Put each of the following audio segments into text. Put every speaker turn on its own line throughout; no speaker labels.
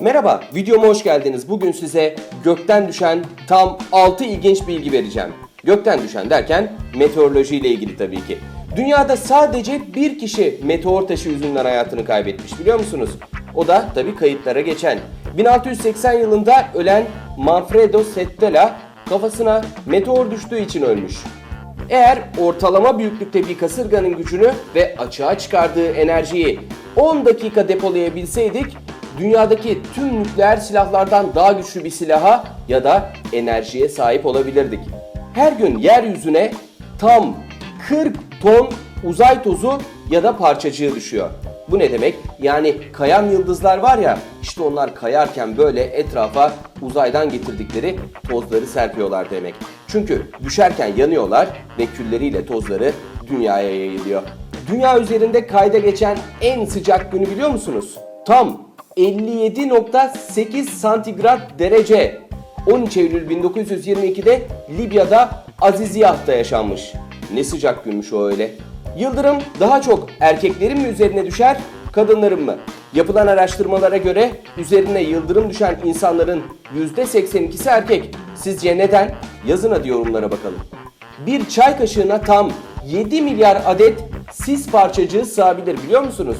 Merhaba, videoma hoş geldiniz. Bugün size gökten düşen tam 6 ilginç bilgi vereceğim. Gökten düşen derken meteoroloji ile ilgili tabii ki. Dünyada sadece bir kişi meteor taşı yüzünden hayatını kaybetmiş biliyor musunuz? O da tabii kayıtlara geçen. 1680 yılında ölen Manfredo Settela kafasına meteor düştüğü için ölmüş. Eğer ortalama büyüklükte bir kasırganın gücünü ve açığa çıkardığı enerjiyi 10 dakika depolayabilseydik, dünyadaki tüm nükleer silahlardan daha güçlü bir silaha ya da enerjiye sahip olabilirdik. Her gün yeryüzüne tam 40 ton uzay tozu ya da parçacığı düşüyor. Bu ne demek? Yani kayan yıldızlar var ya, işte onlar kayarken böyle etrafa uzaydan getirdikleri tozları serpiyorlar demek. Çünkü düşerken yanıyorlar ve külleriyle tozları dünyaya yayılıyor. Dünya üzerinde kayda geçen en sıcak günü biliyor musunuz? Tam 57.8 santigrat derece. 13 Eylül 1922'de Libya'da Aziziyah'ta yaşanmış. Ne sıcak günmüş o öyle. Yıldırım daha çok erkeklerin mi üzerine düşer, kadınların mı? Yapılan araştırmalara göre üzerine yıldırım düşen insanların %82'si erkek. Sizce neden? Yazın hadi yorumlara bakalım. Bir çay kaşığına tam 7 milyar adet sis parçacığı sığabilir biliyor musunuz?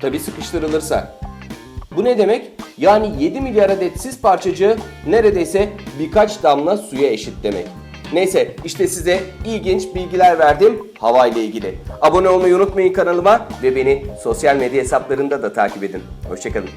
Tabi sıkıştırılırsa. Bu ne demek? Yani 7 milyar adet sis parçacığı neredeyse birkaç damla suya eşit demek. Neyse işte size ilginç bilgiler verdim hava ile ilgili. Abone olmayı unutmayın kanalıma ve beni sosyal medya hesaplarında da takip edin. Hoşçakalın.